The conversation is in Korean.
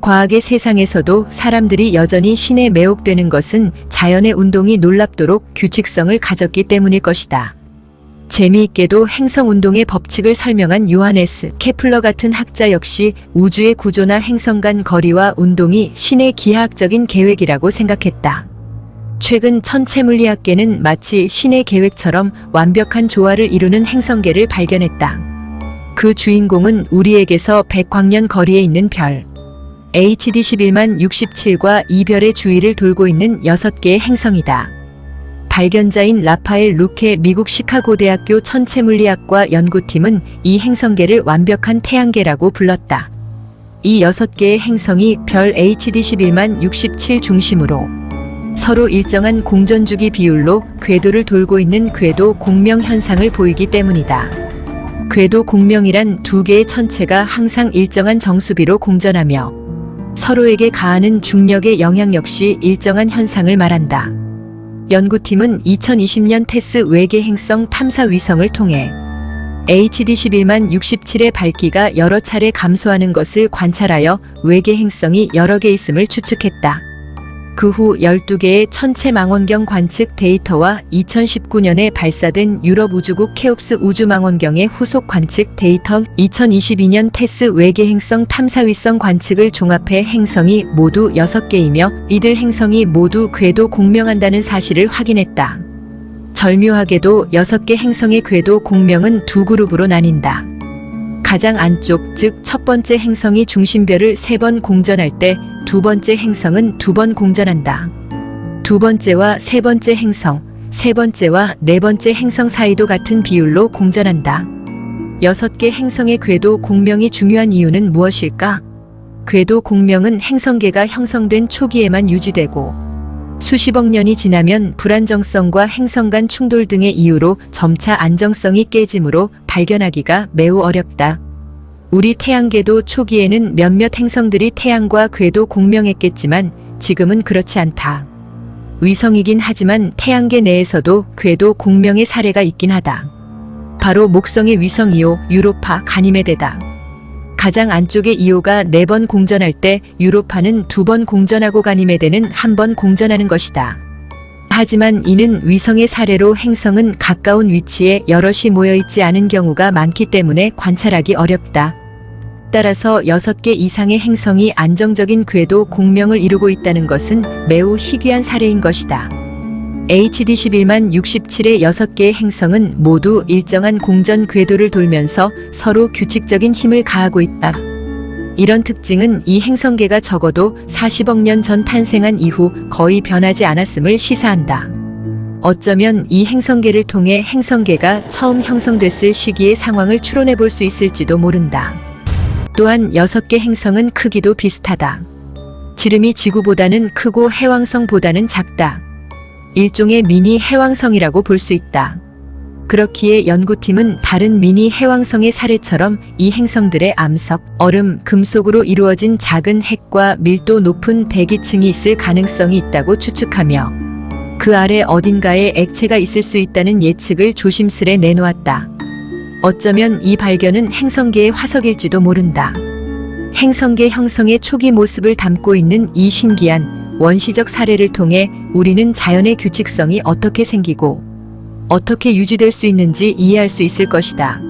과학의 세상에서도 사람들이 여전히 신에 매혹되는 것은 자연의 운동이 놀랍도록 규칙성을 가졌기 때문일 것이다. 재미있게도 행성 운동의 법칙을 설명한 요하네스 케플러 같은 학자 역시 우주의 구조나 행성 간 거리와 운동이 신의 기하학적인 계획이라고 생각했다. 최근 천체 물리학계는 마치 신의 계획처럼 완벽한 조화를 이루는 행성계를 발견했다. 그 주인공은 우리에게서 백광년 거리에 있는 별 HD 11만 67과 이 별의 주위를 돌고 있는 6개의 행성이다. 발견자인 라파엘 루케 미국 시카고 대학교 천체물리학과 연구팀은 이 행성계를 완벽한 태양계라고 불렀다. 이 6개의 행성이 별 HD 11만 67 중심으로 서로 일정한 공전주기 비율로 궤도를 돌고 있는 궤도 공명 현상을 보이기 때문이다. 궤도 공명이란 두 개의 천체가 항상 일정한 정수비로 공전하며 서로에게 가하는 중력의 영향 역시 일정한 현상을 말한다. 연구팀은 2020년 테스 외계 행성 탐사 위성을 통해 HD 11만 67의 밝기가 여러 차례 감소하는 것을 관찰하여 외계 행성이 여러 개 있음을 추측했다. 그 후 12개의 천체 망원경 관측 데이터와 2019년에 발사된 유럽 우주국 케옵스 우주망원경의 후속 관측 데이터, 2022년 테스 외계 행성 탐사위성 관측을 종합해 행성이 모두 6개이며 이들 행성이 모두 궤도 공명한다는 사실을 확인했다. 절묘하게도 6개 행성의 궤도 공명은 두 그룹으로 나뉜다. 가장 안쪽, 즉 첫 번째 행성이 중심별을 세 번 공전할 때 두 번째 행성은 두 번 공전한다. 두 번째와 세 번째 행성, 세 번째와 네 번째 행성 사이도 같은 비율로 공전한다. 여섯 개 행성의 궤도 공명이 중요한 이유는 무엇일까? 궤도 공명은 행성계가 형성된 초기에만 유지되고 수십억 년이 지나면 불안정성과 행성 간 충돌 등의 이유로 점차 안정성이 깨지므로 발견하기가 매우 어렵다. 우리 태양계도 초기에는 몇몇 행성들이 태양과 궤도 공명했겠지만 지금은 그렇지 않다. 위성이긴 하지만 태양계 내에서도 궤도 공명의 사례가 있긴 하다. 바로 목성의 위성 이오 유로파 가니메데다. 가장 안쪽의 이오가 네 번 공전할 때 유로파는 두 번 공전하고 가니메데는 한 번 공전하는 것이다. 하지만 이는 위성의 사례로 행성은 가까운 위치에 여럿이 모여 있지 않은 경우가 많기 때문에 관찰하기 어렵다. 따라서 6개 이상의 행성이 안정적인 궤도 공명을 이루고 있다는 것은 매우 희귀한 사례인 것이다. HD 11만 67의 6개의 행성은 모두 일정한 공전 궤도를 돌면서 서로 규칙적인 힘을 가하고 있다. 이런 특징은 이 행성계가 적어도 40억 년 전 탄생한 이후 거의 변하지 않았음을 시사한다. 어쩌면 이 행성계를 통해 행성계가 처음 형성됐을 시기의 상황을 추론해 볼 수 있을지도 모른다. 또한 6개 행성은 크기도 비슷하다. 지름이 지구보다는 크고 해왕성보다는 작다. 일종의 미니 해왕성이라고 볼 수 있다. 그렇기에 연구팀은 다른 미니 해왕성의 사례처럼 이 행성들의 암석, 얼음, 금속으로 이루어진 작은 핵과 밀도 높은 대기층이 있을 가능성이 있다고 추측하며 그 아래 어딘가에 액체가 있을 수 있다는 예측을 조심스레 내놓았다. 어쩌면 이 발견은 행성계의 화석일지도 모른다. 행성계 형성의 초기 모습을 담고 있는 이 신기한 원시적 사례를 통해 우리는 자연의 규칙성이 어떻게 생기고 어떻게 유지될 수 있는지 이해할 수 있을 것이다.